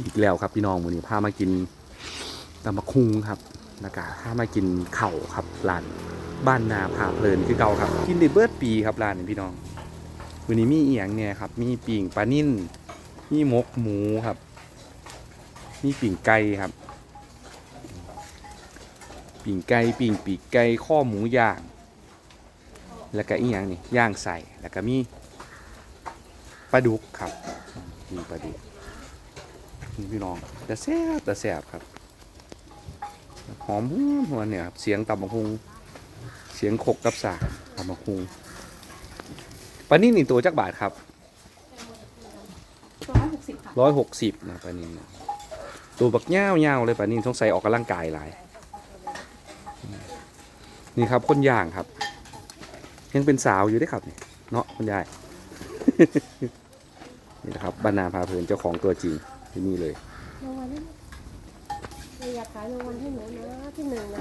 อีกแล้วครับพี่น้องวันนี้พามากินตำบักคุงครับแล้วก็พามากินเข่าครับร้านบ้านนาพาเพลินคือเก่าครับ กินได้เบิดปีครับร้านนี้พี่น้องวันนี้มีเอียงเนี่ยครับ มีปิ่งปลานิ่นมีมกหมูครับ มีปิ่งไก่ครับ ปิ่งไก่ปิ่งปีกไก่ข้อหมูย่าง แล้วก็อีหยังนี่ย่างใส่แล้วก็มีปลาดุกครับมีปลาดุก พี่น้องแต่แซ่บแต่แซ่บครับหอมหัวเนี่ยครับเสียงตำบักฮุงเสียงขกกับสากตำบักฮุงปลานิ่นี่ตัวจักบาทครับร้อยหกสิบค่ะร้อยหกสิบนะปลานิ่นะตัวบักเง่าวเง่าวๆเลยปลานิ่ต้องใส่ออกกำลังกายหลายนี่ครับคนย่างครับ ยังเป็นสาวอยู่เด้อครับนี่เนาะคุณยายนี่นะครับบรรณาพาเพลินเจ้าของตัวจริง ที่นี่เลย รางวัลให้อยากขายรางวัลให้หนูนะที่หนึ่งนะ